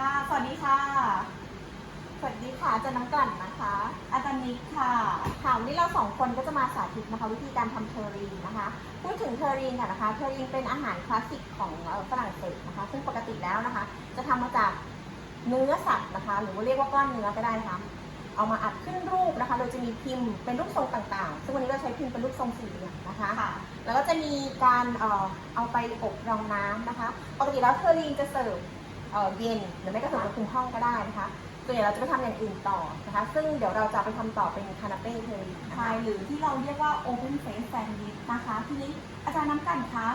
ค่ะ สวัสดีค่ะ สวัสดีค่ะอาจารย์น้ำกลั่นนะคะ อาจารย์นิกค่ะค่ะวันนี้เราสองคนก็จะมาสาธิตนะคะ วิธีการทำเทอรีนนะคะ พูดถึงเทอรีนก่อนนะคะ เทอรีนเป็นอาหารคลาสสิกของเอ่อฝรั่งเศสนะคะ ซึ่งปกติแล้วนะคะ จะทำมาจากเนื้อสัตว์นะคะ หรือว่าเรียกว่าก้อนเนื้อก็ได้นะคะเอามาอัดขึ้นรูปนะคะโดยจะมีพิมพ์เป็นรูปทรงต่างๆ ซึ่งวันนี้เราใช้พิมพ์เป็นรูปทรงสี่เหลี่ยมนะคะค่ะแล้วก็จะมีการเอ่อเอาไปอบรองน้ำนะคะ ปกติแล้วเทอรีนจะเสิร์ฟ เอ่อเย็นหรือไม่ก็เสิร์ฟในคุมห้องก็ได้นะคะส่วนใหญ่เราจะไปทำอย่างอื่นต่อนะคะ ซึ่งเดี๋ยวเราจะไปทำต่อเป็นคานาเป้เทอรีนนะใช่คะหรือที่เราเรียกว่า open face sandwich นะคะ ทีนี้อาจารย์น้ำกันคะ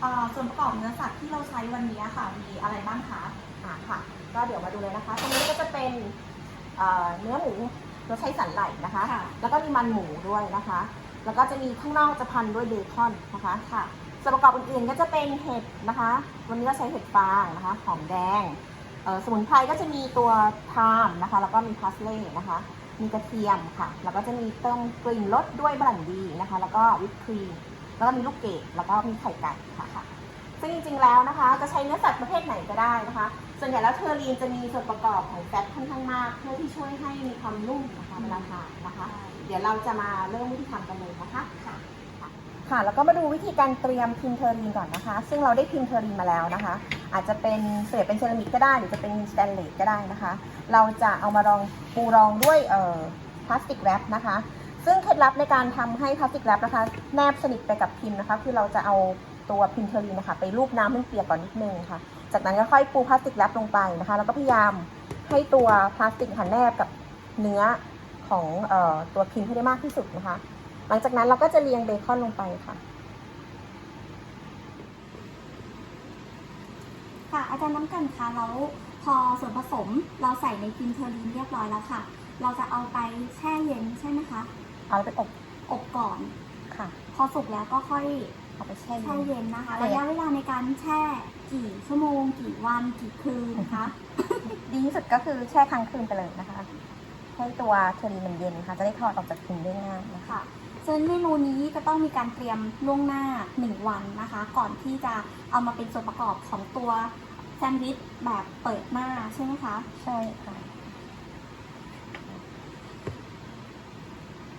เอ่อส่วนประกอบเนื้อสัตว์ที่เราใช้วันนี้ค่ะ มีอะไรบ้างคะอ่าค่ะ ก็เดี๋ยวมาดูเลยนะคะ ตรงนี้ก็จะเป็นเอ่อเนื้อหมูเราใช้สันไหล่นะคะค่ะแล้วก็มีมันหมูด้วยนะคะ แล้วก็จะมีข้างนอกจะพันด้วยเบคอนนะคะค่ะ ส่วนประกอบอื่นๆก็จะเป็นเห็ดนะคะ วันนี้เราใช้เห็ดฟางนะคะหอมแดงสมุนไพรก็จะมีตัวไทม์นะคะ แล้วก็มีพาสเล่นะคะ มีกระเทียมค่ะ แล้วก็จะมีเติมกลิ่นรสด้วยบรันดีนะคะ แล้วก็วิปครีม แล้วก็มีลูกเกดแล้วก็มีไข่ไก่ค่ะค่ะ ซึ่งจริงๆแล้วนะคะ จะใช้เนื้อสัตว์ประเภทไหนก็ได้นะคะ ส่วนใหญ่แล้วเทอรีนจะมีส่วนประกอบของแฟตค่อนข้างมาก เพื่อที่ช่วยให้มีความนุ่มนะคะเวลาทานนะคะ เดี๋ยวเราจะมาเริ่มวิธีทำกันเลยนะคะ ค่ะ แล้วก็มาดูวิธีการเตรียมพิมพ์เทอรีนก่อนนะคะ ซึ่งเราได้พิมพ์เทอรีนมาแล้วนะคะ อาจจะเป็นเศษเป็นเซรามิกก็ได้หรือจะเป็นสแตนเลสก็ได้นะคะ เราจะเอามารองปูรองด้วยเอ่อพลาสติกแรปนะคะ ซึ่งเคล็ดลับในการทำให้พลาสติกแรปนะคะแนบสนิทไปกับพิมพ์นะคะ คือเราจะเอาตัวพิมพ์เทอรีนนะคะไปรูปน้ำให้เปียกก่อนนิดนึงค่ะ จากนั้นก็ค่อยปูพลาสติกแรปลงไปนะคะ แล้วก็พยายามให้ตัวพลาสติกค่ะแนบกับเนื้อของออตัวพิมพ์ให้ได้มากที่สุดนะคะ หลังจากนั้นเราก็จะเรียงเบคอนลงไปค่ะ ค่ะ อาจารย์น้ำกันคะแล้วพอส่วนผสมเราใส่ในพิมพ์เทอรีนเรียบร้อยแล้วค่ะ เราจะเอาไปแช่เย็นใช่ไหมคะ เอาไปอบอบก่อนค่ะ พอสุกแล้วก็ค่อยเอาไปแช่แช่เย็นเย็นนะคะใช่ระยะเวลาในการแช่กี่ชั่วโมง กี่วันกี่คืนคะดีที่สุดก็คือแช่ค้างคืนไปเลยนะคะ ให้ตัวเทอรีนมันเย็นค่ะ จะได้ถอดออกจากพิมพ์ได้ง่ายนะคะ ค่ะซึ่งเมนูนี้จะต้องมีการเตรียมล่วงหน้า 1 วันนะคะ ก่อนที่จะเอามาเป็นส่วนประกอบของตัวแซนด์วิชแบบเปิดหน้าใช่ไหมคะ ใช่ค่ะ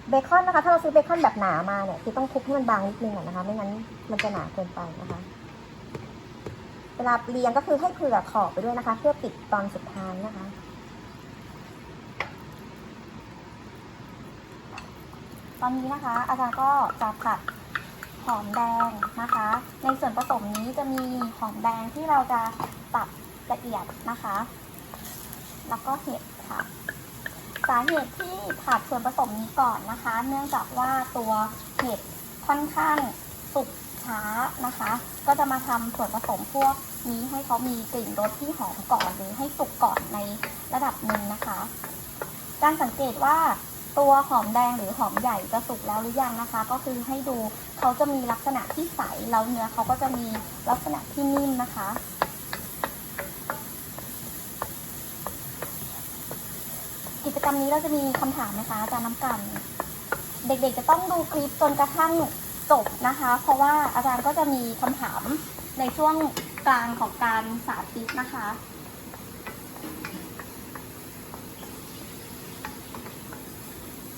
เบคอนนะคะ ถ้าเราซื้อเบคอนแบบหนามาเนี่ยคือต้องทุบให้มันบางนิดนึงอะนะคะ ไม่งั้นมันจะหนาเกินไปนะคะ เวลาเรียงก็คือให้เผื่อขอบไปด้วยนะคะ เพื่อปิดตอนสุดท้ายนะคะ ตอนนี้นะคะ อาจารย์ก็จะผัดหอมแดงนะคะ ในส่วนผสมนี้จะมีหอมแดงที่เราจะตัดละเอียดนะคะ แล้วก็เห็ดค่ะ สาเหตุที่ผัดส่วนผสมนี้ก่อนนะคะ เนื่องจากว่าตัวเห็ดค่อนข้างสุกช้านะคะ ก็จะมาทำส่วนผสมพวกนี้ให้เขามีกลิ่นรสที่หอมก่อนหรือให้สุกก่อนในระดับหนึ่งนะคะการสังเกตว่า ตัวหอมแดงหรือหอมใหญ่จะสุกแล้วหรือยังนะคะ ก็คือให้ดูเขาจะมีลักษณะที่ใสแล้วเนื้อเขาก็จะมีลักษณะที่นิ่มนะคะ กิจกรรมนี้เราจะมีคำถามนะคะอาจารย์น้ำกัน เด็กๆจะต้องดูคลิปจนกระทั่งจบนะคะ เพราะว่าอาจารย์ก็จะมีคำถามในช่วงกลางของการสาธิตนะคะ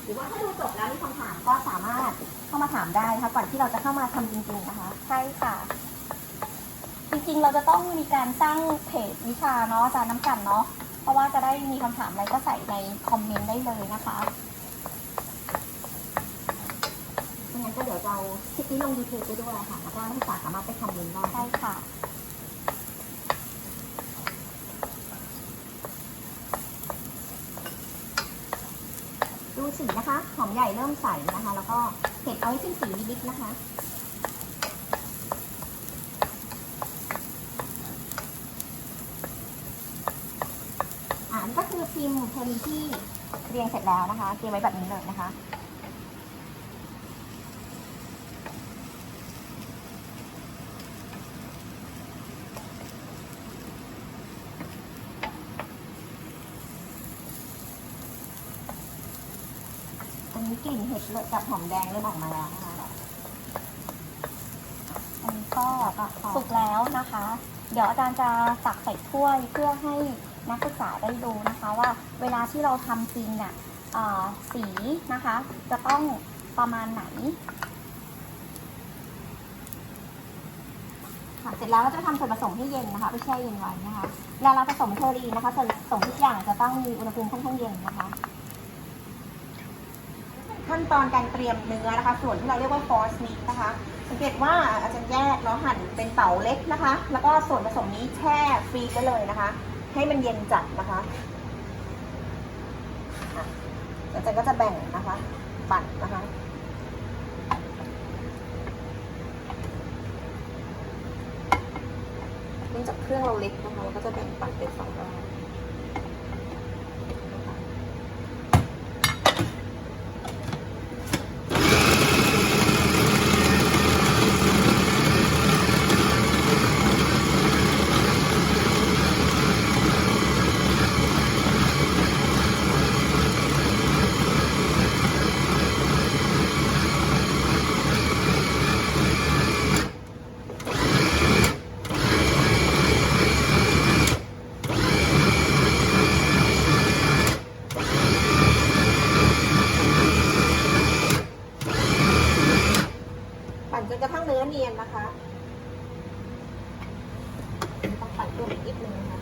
หรือว่าถ้าดูจบแล้วมีคำถามก็สามารถเข้ามาถามได้นะคะก่อนที่เราจะเข้ามาทำจริงๆนะคะ ใช่ค่ะ จริงๆเราจะต้องมีการสร้างเพจวิชาเนาะอาจารย์น้ำกันเนาะเพราะว่าจะได้มีคำถามอะไรก็ใส่ในคอมเมนต์ได้เลยนะคะไม่งั้นก็เดี๋ยวจะเอาคลิปนี้ลงยูทูบไปด้วยค่ะแล้วก็นักศึกษาสามารถไปคอมเมนต์ได้ ใช่ค่ะ สีนะคะ หอมใหญ่เริ่มใสนะคะ แล้วก็เห็ดเอาให้ขึ้นสีนิดๆนะคะอันนี้ก็คือพิมพ์เทอรีที่เรียงเสร็จแล้วนะคะ เตรียมไว้แบบนี้เลยนะคะ ตรงนี้ กลิ่นเห็ดเลยกับหอมแดงเริ่มออกมาแล้วนะคะอันนี้ก็สุกแล้วนะคะ เดี๋ยวอาจารย์จะตักใส่ถ้วยเพื่อให้นักศึกษาได้ดูนะคะว่าเวลาที่เราทำจริงเนี่ยเอ่อสีนะคะ จะต้องประมาณไหนเสร็จแล้วเราจะทำส่วนผสมให้เย็นนะคะไปแช่เย็นไว้นะคะเวลาเราผสมเทอรีนะคะส่วนผสมทุกอย่างจะต้องมีอุณหภูมิค่อนข้างเย็นนะคะ ขั้นตอนการเตรียมเนื้อนะคะ ส่วนที่เราเรียกว่า force meat นะคะสังเกตว่าอาจารย์แยกเนาะหั่นเป็นเต๋าเล็กนะคะ แล้วก็ส่วนผสมนี้แช่ฟรีซไว้เลยนะคะ ให้มันเย็นจัดนะคะอาจารย์ก็จะแบ่งนะคะปั่นนะคะเนื่องจากเครื่องเราเล็กนะคะเราก็จะแบ่งปั่นเป็นสองรอบนะคะ ปั่นจนกระทั่งเนื้อเนียนนะคะต้องปั่นเพิ่มอีกนิดนึงนะคะ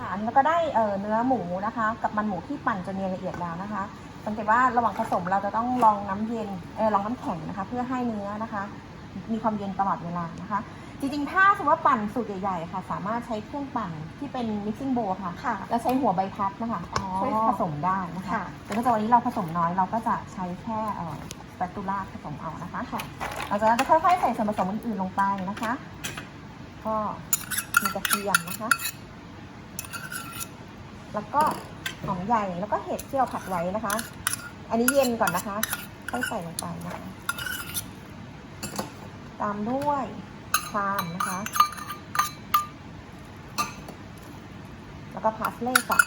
ค่ะแล้วก็ได้ เอ่อเนื้อหมูนะคะ กับมันหมูที่ปั่นจนเนียนละเอียดแล้วนะคะสังเกตว่าระหว่างผสมเราจะต้องลองน้ำเย็นเออลองน้ำแข็งนะคะ เพื่อให้เนื้อนะคะ มีความเย็นตลอดเวลานะคะ จริงๆ ถ้าสมมติว่าปั่นสูตรใหญ่ๆค่ะ สามารถใช้เครื่องปั่นที่เป็น mixing bowl ค่ะค่ะ แล้วใช้หัวใบพัดนะคะอ๋อช่วยผสมได้นะคะค่ะแต่ถ้าเกิดวันนี้เราผสมน้อยเราก็จะใช้แค่เอ่อสเปตูล่าผสมเอานะคะค่ะหลังจากนั้นจะค่อยๆใส่ส่วนผสมอื่นๆลงไปนะคะ ก็มีกระเทียมนะคะ แล้วก็หอมใหญ่แล้วก็เห็ดที่เราผัดไว้นะคะ อันนี้เย็นก่อนนะคะค่อยใส่ลงไปนะคะตามด้วยครามนะคะ แล้วก็พาสเล่สับ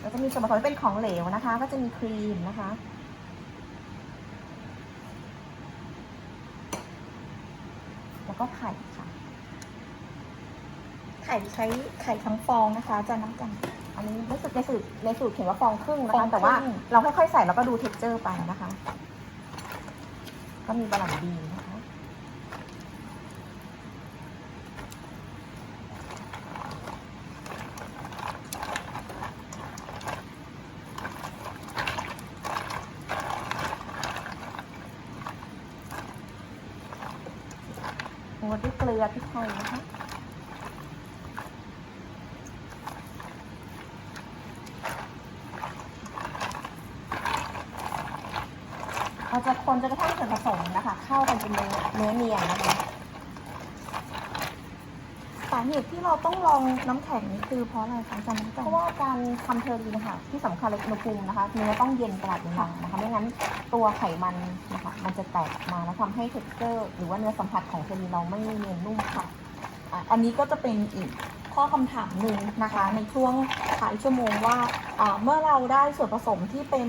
แล้วจะมีส่วนผสมเป็นของเหลวนะคะ ก็จะมีครีมนะคะแล้วก็ไข่ค่ะ ไข่ใช้ไข่ทั้งฟองนะคะอาจะน้ำกัน อันนี้ในสูตรในสูตรในสูตรเขียนว่าฟองครึ่งนะฟอคะงครึ่งแต่ว่าเราค่อยๆใส่แล้วก็ดูเท็กเจอร์ไปนะคะ ก็มีบาลานซ์ดีนะคะ งดด้วยเกลือพริกไทยนะคะ เราจะคนจนกระทั่งส่วนผสมนะคะ เข้า กันเป็นเนื้อเนื้อเนียนนะคะสาเหตุที่เราต้องลองน้ำแข็งนี่คือเพราะอะไรคะอาจารย์น้ำเพราะว่าการทำเทอรีนนะคะที่สำคัญเลยอุณหภูมินะคะเนื้อต้องเย็นตลอดเวลานะคะไม่งั้นตัวไขมันนะคะมันจะแตกมาแล้วทำให้เท็กเจอร์หรือว่าเนื้อสัมผัสของเทอรีนเราไม่เนียนนุ่มค่ะ อันนี้ก็จะเป็นอีก ข้อคำถามหนึ่งนะคะ ในช่วงท้ายชั่วโมงว่าอ่าเมื่อเราได้ส่วนผสมที่เป็น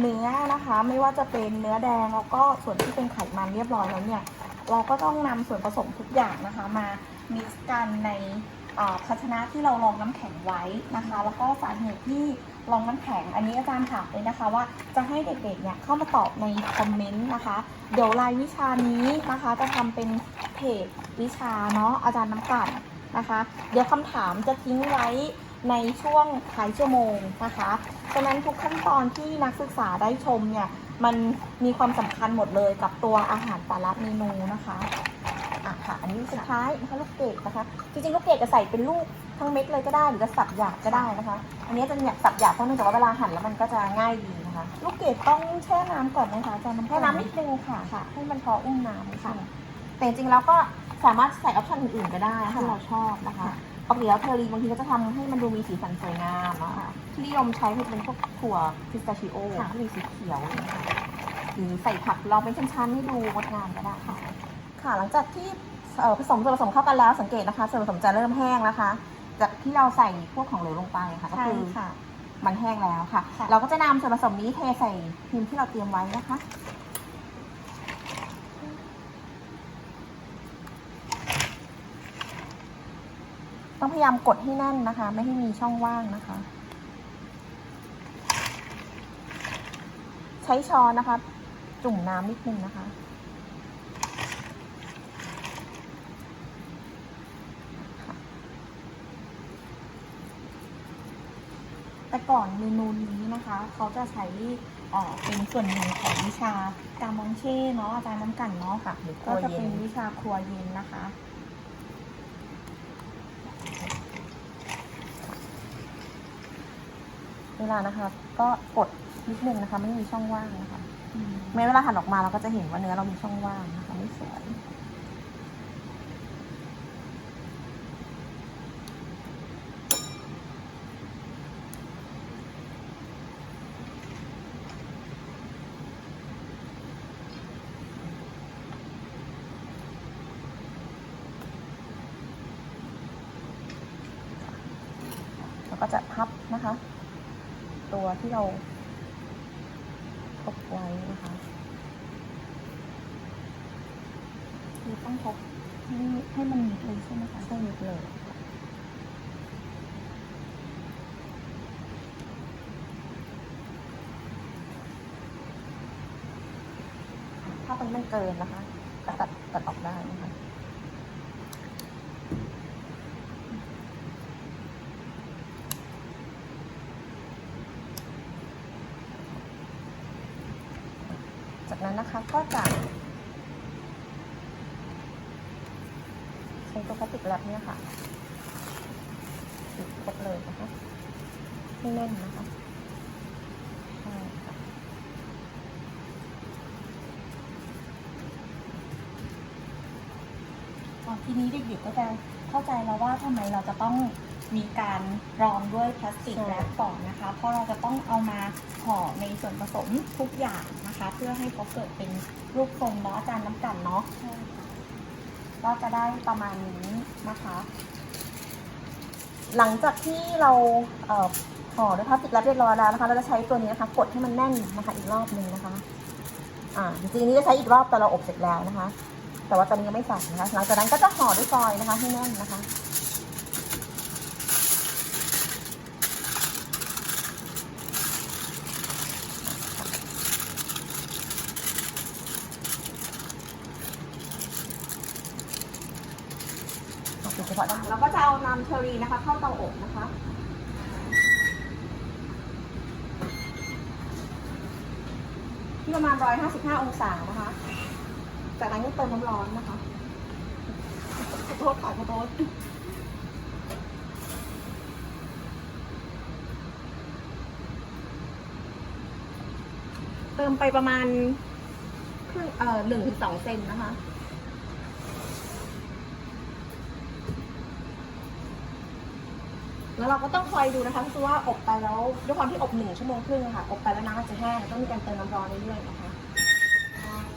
เนื้อนะคะ ไม่ว่าจะเป็นเนื้อแดงแล้วก็ส่วนที่เป็นไขมันเรียบร้อยแล้วเนี่ยเราก็ต้องนำส่วนผสมทุกอย่างนะคะมามิกซ์กันในอ่าภาชนะที่เรารองน้ำแข็งไว้นะคะ แล้วก็สาเหตุที่รองน้ำแข็ง อันนี้อาจารย์ถามเลยนะคะ ว่าจะให้เด็กๆเนี่ยเข้ามาตอบในคอมเมนต์นะคะ เดี๋ยวรายวิชานี้นะคะ จะทำเป็นเพจวิชาเนาะอาจารย์น้ำกัน นะคะ เดี๋ยวคำถามจะทิ้งไว้ในช่วงท้ายชั่วโมงนะคะฉะนั้นทุกขั้นตอนที่นักศึกษาได้ชมเนี่ยมันมีความสำคัญหมดเลยกับตัวอาหารแต่ละเมนูนะคะอะค่ะอันนี้สุดท้ายนะคะลูกเกดนะคะ จริงๆ ลูกเกดจะใส่เป็นลูกทั้งเม็ดเลยก็ได้หรือจะสับหยาบก็ได้นะคะ อันนี้จะเนี่ยสับหยาบเพราะเนื่องจากว่าเวลาหั่นแล้วมันก็จะง่ายดีนะคะ ลูกเกดต้องแช่น้ำก่อนไหมคะอาจารย์น้ำแค่แช่น้ำน้ำนินิดดนึงค่ะค่ะ ให้มันพออุ้มน้ำค่ะ แต่จริงๆแล้วก็ สามารถใส่ออปชั่นอื่นๆก็ได้ที่เราชอบนะคะปกติแล้วเทอรีนบางทีก็จะทำให้มันดูมีสีสันสวยงามนะคะที่นิยมใช้คือเป็นพวกถั่วพิสตาชิโอค่ะที่มีสีเขียวนะคะหรือใส่ผักลองเป็นชั้นๆให้ดูงดงามก็ได้ค่ะ ค่ะ หลังจากที่เอ่อผสมส่วนผสมเข้ากันแล้วสังเกตนะคะส่วนผสมจะเริ่มแห้งนะคะ จากที่เราใส่พวกของเหลวลงไปค่ะก็ใช่คือค่ะมันแห้งแล้วค่ะค่ะ เราก็จะนำส่วนผสมนี้เทใส่พิมพ์ที่เราเตรียมไว้นะคะ ต้องพยายามกดให้แน่นนะคะ ไม่ให้มีช่องว่างนะคะ ใช้ช้อนนะคะ จุ่มน้ำนิดนึงนะคะ แต่ก่อนเมนูนี้นะคะ เขาจะใช้เอ่อเป็นส่วนหนึ่งของวิชาการมองเช่เนาะอาจารย์น้ำกันเนาะค่ะหรือครัก็วจะเย็นเป็นวิชาครัวเย็นนะคะ เวลานะคะ ก็กดนิดนึงนะคะ ไม่มีช่องว่างนะคะอืมแม้เวลาหั่นออกมาเราก็จะเห็นว่าเนื้อเรามีช่องว่างนะคะไม่สวย เราก็จะพับนะคะ ตัวที่เราทบไว้นะคะคือต้องพบให้ให้มันมิดเลยใช่ไหมคะใช่นิดเลยถ้าตรงนี้มันเกินนะคะก็ตัดตัดออกได้นะคะ จากนั้นนะคะก็จะใช้ตัวพลาสติกแรปเนี่ยค่ะปิดครบเลยนะคะ ให้แน่นนะคะใช่ค่ะอ๋อทีนี้เด็กๆก็จะเข้าใจแล้วว่าทำไมเราจะต้องมีการรองด้วยพลาสติกแรปก่อนนะคะ เพราะเราจะต้องเอามาห่อในส่วนผสมทุกอย่างนะคะ เพื่อให้เขาเกิดเป็นรูปทรงเนาะอาจารย์น้ำกันเนาะก็จะได้ประมาณนี้นะคะ หลังจากที่เราเอ่อ ห่อด้วยพลาสติกแรปเรียบร้อยแล้วนะคะเราจะใช้ตัวนี้นะคะ กดให้มันแน่นนะคะ อีกรอบหนึ่งนะคะ อ่าจริงๆนี้จะใช้อีกรอบแต่เราอบเสร็จแล้วนะคะ แต่ว่าตอนนี้ยังไม่ใส่นะคะ หลังจากนั้นก็จะห่อด้วยฟอยล์นะคะ ให้แน่นนะคะปิดเฉพาะด้านเราก็จะเอาน้ำเชอรี่นะคะ เข้าเตาอบนะคะ ประมาณ 155 องศานะคะ จากนั้นก็เติมน้ำร้อนนะคะขอโทษค่ะขอโทษเติมไปประมาณครึ่งเอ่อหนึ่งถึงสองเซนนะคะ แล้วเราก็ต้องคอยดูนะคะคือว่าอบไปแล้วด้วยความที่อบหนึ่งชั่วโมงครึ่งอะค่ะ อบไปแล้วน้ำมันจะแห้งต้องมีการเติมน้ำร้อนเรื่อยๆนะคะ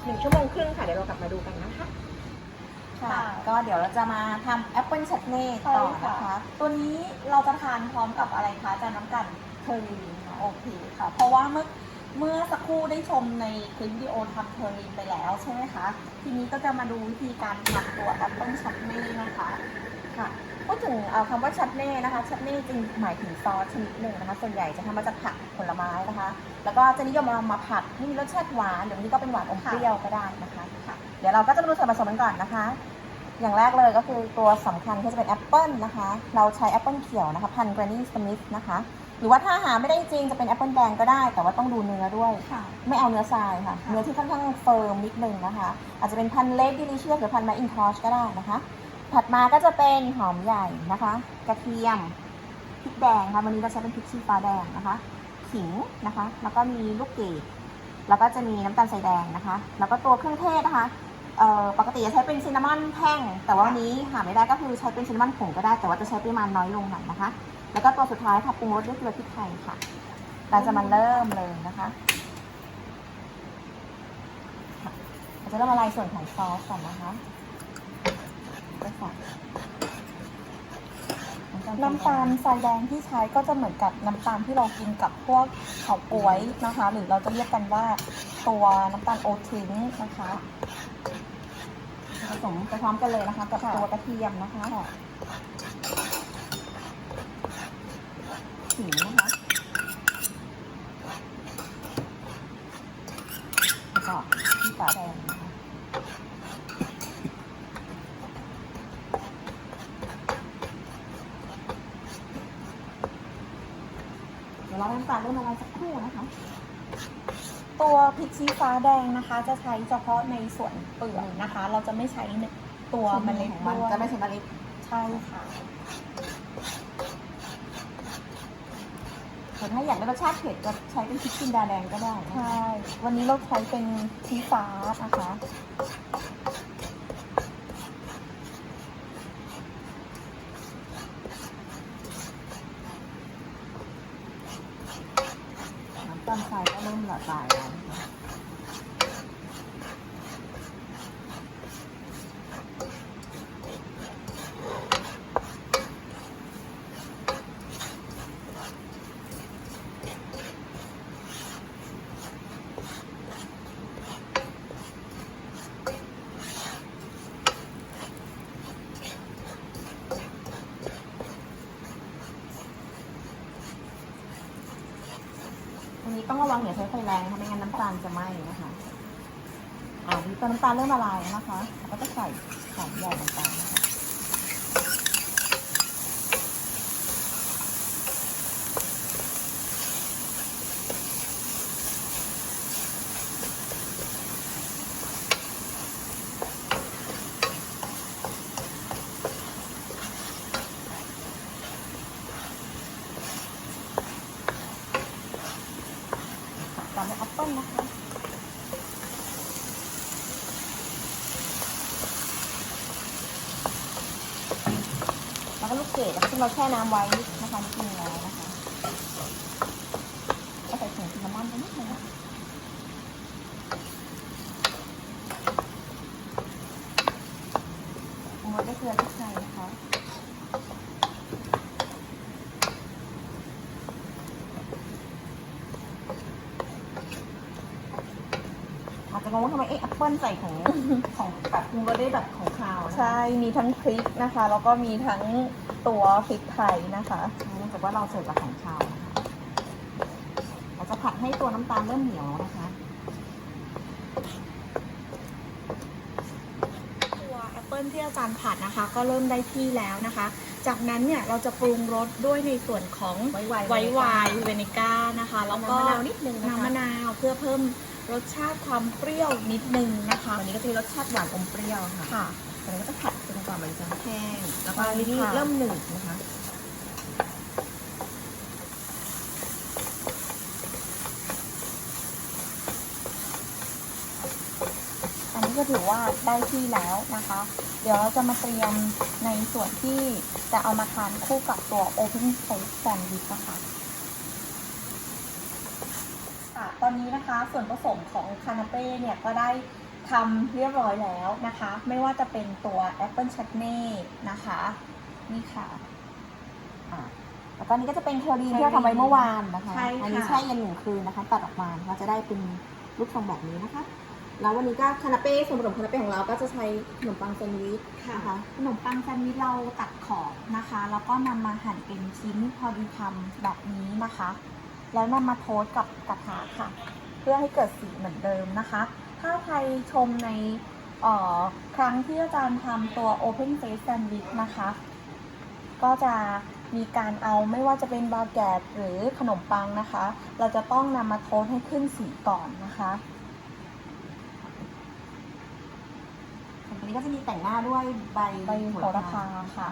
หนึ่งชั่วโมงครึ่งค่ะเดี๋ยวเรากลับมาดูกันนะคะ ค่ะ ก็เดี๋ยวเราจะมาทำแอปเปิลชัตเน่ต่อนะคะ ตัวนี้เราจะทานพร้อมกับอะไรคะอาจารย์น้ำกันเทอรีนค่ะโอเคค่ะ เพราะว่าเมื่อเมื่อสักครู่ได้ชมในคลิปวิดีโอทำเทอรีนไปแล้วใช่ไหมคะ ทีนี้ก็จะมาดูวิธีการทำตัวแอปเปิลชัตเน่นะคะค่ะ พูดถึงเอ่อคำว่าชัตเน่นะคะชัตเน่จริงหมายถึงซอสชนิดหนึ่งนะคะ ส่วนใหญ่จะทำมาจากผักผลไม้นะคะ แล้วก็จะนิยมเอามาผัดให้มีรสชาติหวานหรือบางทีก็เป็นหวานอมเปรี้ยวก็ได้นะคะค่ะเดี๋ยวเราก็จะมาดูส่วนผสมกันก่อนนะคะ อย่างแรกเลยก็คือตัวสำคัญก็จะเป็นแอปเปิลนะคะ เราใช้แอปเปิลเขียวนะคะพันธุ์ Granny Smith นะคะหรือว่าถ้าหาไม่ได้จริงจะเป็นแอปเปิลแดงก็ได้ แต่ว่าต้องดูเนื้อด้วยค่ะไม่เอาเนื้อทรายค่ะค่ะ เนื้อที่ค่อนข้างเฟิร์มนิดนึงนะคะ อาจจะเป็นพันเล็กดิลิเชียสหรือพันแมคอินทอชก็ได้นะคะ ถัดมาก็จะเป็นหอมใหญ่นะคะ กระเทียมพริกแดงค่ะวันนี้เราใช้เป็นพริกชี้ฟ้าแดงนะคะขิงนะคะ แล้วก็มีลูกเกดแล้วก็จะมีน้ำตาลใส่แดงนะคะ แล้วก็ตัวเครื่องเทศนะคะปกติจะใช้เป็นซินนามอนแท่ง แต่ว่าวันนี้หาไม่ได้ก็คือใช้เป็นซินนามอนผงก็ได้ แต่ว่าจะใช้ปริมาณน้อยลงหน่อยนะคะ แล้วก็ตัวสุดท้ายค่ะปรุงรสด้วยเกลือพริกไทยค่ะ เราจะมาเริ่มเลยนะคะค่ะเราจะเริ่มละลายส่วนของซอสก่อนนะคะ ก็ใส่น้ำตาลทรายแดงที่ใช้ก็จะเหมือนกับน้ำตาลที่เรากินกับพวกเฉาก๊วยนะคะ หรือเราจะเรียกกันว่าตัวน้ำตาลโอทิงนะคะผสมไปพร้อมกันเลยนะคะกับค่ะตัวกระเทียมนะคะขิงนะคะแล้วก็ที่ฝาแดงนะคะ เดี๋ยวเราน้ำตาลเริ่มละลายสักครู่นะคะ ตัวพริกชี้ ฟ้าแดงนะคะ จะใช้เฉพาะในส่วนเปลือกนะคะ เราจะไม่ใช้ในตัวเมล็ดของมันด้วยจะไม่ใช่เมล็ดใช่ค่ะ แต่ถ้าอยากได้รสชาติเผ็ดก็ใช้เป็นพริกจินดาแดงก็ได้นะคะใช่ วันนี้เราใช้เป็นชี้ฟ้านะคะ น้ำตาลทรายก็เริ่มละลายแล้วนะคะอันนี้ต้องระวังอย่าใช้ไฟ แรงนะคะไม่งั้นน้ำตาลจะไหม้นะคะอ่านี่ตอนน้ำตาลเริ่มละลายแล้วนะคะก็จะใส่หอมใหญ่ลงไป ตามด้วยแอปเปิ้ลนะคะแล้วก็ลูกเกดที่เราแช่น้ำไว้นะคะนิดนึงแล้วนะคะก็ใส่ถุงซินนามอนไปนิดนึงนะคะปรุงรสด้วยเกลือพริกไทยนะคะ อาจจะงงว่าทำไมเอ๊ะแอปเปิ้ลใส่ของ ของแบบปรุงรส ได้แบบของคาวนะคะใช่มีทั้งพริกนะคะ แล้วก็มีทั้งตัวพริกไทยนะคะ เนื่องจากว่าเราเสิร์ฟกับของคาวนะคะเราจะผัดให้ตัวน้ำตาลเริ่มเหนียวนะคะ ตัวแอปเปิลที่อาจารย์ผัดนะคะ ก็เริ่มได้ที่แล้วนะคะ จากนั้นเนี่ยเราจะปรุงรสด้วยในส่วนของไว้ไวน์ไวน์ไวน์เวนิก้านะคะ แล้วก็น้ำมะนาวนิดนึงนะคะ น้ำมะนาวเพื่อเพิ่ม รสชาติความเปรี้ยวนิดนึงนะคะวันนี้ก็จะมีรสชาติหวานอมเปรี้ยวค่ะค่ะตอนนี้ก็จะผัดจนกว่ามันจะแห้งแล้วก็ใช่นี่ค่ะเริ่มหนืดนะคะอันนี้ก็ถือว่าได้ที่แล้วนะคะ เดี๋ยวเราจะมาเตรียมในส่วนที่จะเอามาทานคู่กับตัว Open Space Sandwich นะคะ ค่ะ ตอนนี้นะคะส่วนผสมของคานาเป้เนี่ยก็ได้ทำเรียบร้อยแล้วนะคะ ไม่ว่าจะเป็นตัวแอปเปิลชัตเน่นะคะ นี่ค่ะอ่าแล้วก็นี่ก็จะเป็นเทอรีนที่เราทำไว้เมื่อวานนะคะ ใช่ค่ะ อันี้แช่เย็นหนึ่งคืนนะคะ ตัดออกมาเราจะได้เป็นรูปทรงแบบนี้นะคะ แล้ววันนี้ก็คานาเป้ส่วนผสมคานาเป้ของเราก็จะใช้ขนมปังแซนด์วิชนะคะขนมปังแซนด์วิชเราตัดขอบนะคะ แล้วก็นำมาหั่นเป็นชิ้นพอดีคำแบบนี้นะคะ แล้วนำมาโทสต์กับกระทะค่ะ เพื่อให้เกิดสีเหมือนเดิมนะคะ ถ้าใครชมในเอ่อครั้งที่อาจารย์ทำตัว Open Face Sandwich นะคะ ก็จะมีการเอาไม่ว่าจะเป็นบาเกตหรือขนมปังนะคะ เราจะต้องนำมาโทสต์ให้ขึ้นสีก่อนนะคะส่วนตัวนี้ก็จะมีแต่งหน้าด้วยใบใบโหระพาค่ะ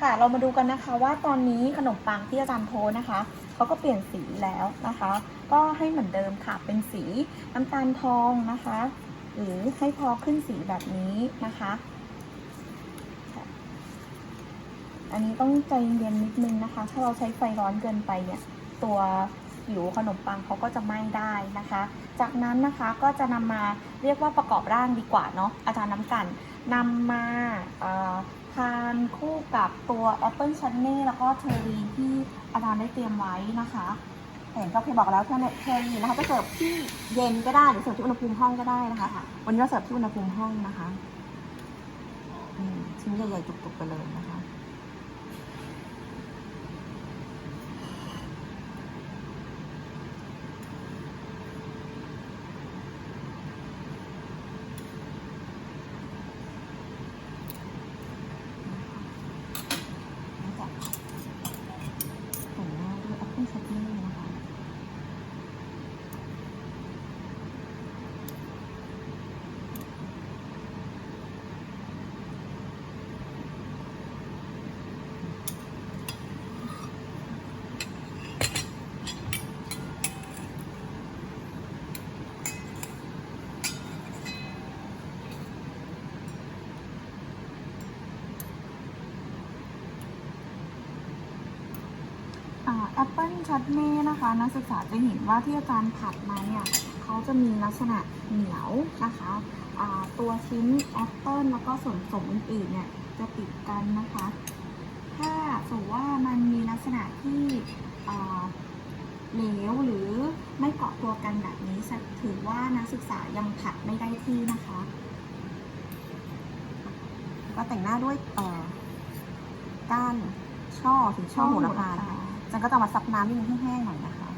ค่ะ เรามาดูกันนะคะว่าตอนนี้ขนมปังที่อาจารย์โพสนะคะเขาก็เปลี่ยนสีแล้วนะคะ ก็ให้เหมือนเดิมค่ะเป็นสีน้ำตาลทองนะคะ หรือให้พอขึ้นสีแบบนี้นะคะ อันนี้ต้องใจเย็นนิดนึงนะคะ ถ้าเราใช้ไฟร้อนเกินไปเนี่ยตัว ผิวขนมปังเขาก็จะไหม้ได้นะคะ จากนั้นนะคะก็จะนำมาเรียกว่าประกอบร่างดีกว่าเนาะอาจารย์น้ำกันนำมาทานคู่กับตัวแอปเปิลชันเน่แล้วก็เทอร์รีนที่อาจารย์ได้เตรียมไว้นะคะเห็นก็เคยบอกแล้วเทอร์เทอรีนะคะจะเสิร์ฟที่เย็นก็ได้หรือเสิร์ฟที่อุณหภูมิห้องก็ได้นะคะวันนี้เราเสิร์ฟที่อุณหภูมิห้องนะคะชิ้นใหญ่ๆจุกๆไปเลยนะคะ แล้วก็แต่งหน้าด้วยแอปเปิลชัตเน่นะคะ แอปเปิลชัดเน่นะคะ นักศึกษาจะเห็นว่าที่อาจารย์ผัดมาเนี่ยเขาจะมีลักษณะเหนียวนะคะตัวชิ้นแอปเปิลแล้วก็ส่วนผสมอื่นๆเนี่ยจะติดกันนะคะ ถ้าสมมติว่ามันมีลักษณะที่เหลวหรือไม่เกาะตัวกันแบบนี้ถือว่านักศึกษายังผัดไม่ได้ที่นะคะ ก็แต่งหน้าด้วยก้านช่อถึงช่อโหระพาน จันก็จะเอามาซับน้ำนิดนึงให้แห้งหน่อยนะคะ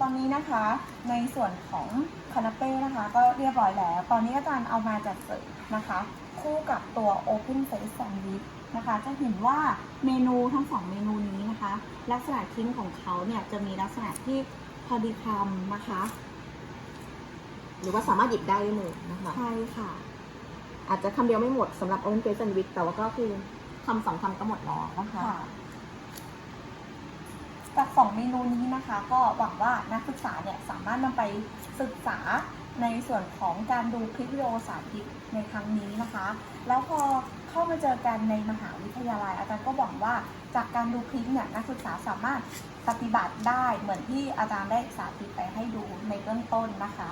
ตอนนี้นะคะในส่วนของคานาเป้นะคะ ก็เรียบร้อยแล้ว ตอนนี้อาจารย์เอามาจัดเสิร์ฟนะคะ คู่กับตัว Open Face Sandwich นะคะ จะเห็นว่าเมนูทั้งสองเมนูนี้นะคะ ลักษณะชิ้นของเขาเนี่ยจะมีลักษณะที่พอดีคำนะคะ หรือว่าสามารถหยิบได้ด้วยมือนะคะใช่ค่ะ อาจจะคำเดียวไม่หมดสำหรับ Open Face Sandwich แต่ว่าก็คือคำสองคำก็หมดแล้วนะคะค่ะจากสองเมนูนี้นะคะ ก็หวังว่านักศึกษาเนี่ยสามารถนำไปศึกษาในส่วนของการดูคลิปวิดีโอสาธิตในครั้งนี้นะคะ แล้วพอเข้ามาเจอกันในมหาวิทยาลัย อาจารย์ก็หวังว่าจากการดูคลิปเนี่ยนักศึกษาสามารถปฏิบัติได้เหมือนที่อาจารย์ได้สาธิตไปให้ดูในเบื้องต้นนะคะค่ะ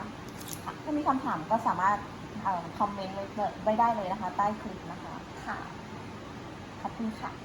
ถ้ามีคำถามก็สามารถเอ่อคอมเมนต์ไว้ไว้ได้เลยนะคะ ใต้คลิปนะคะ ค่ะ ขอบคุณค่ะ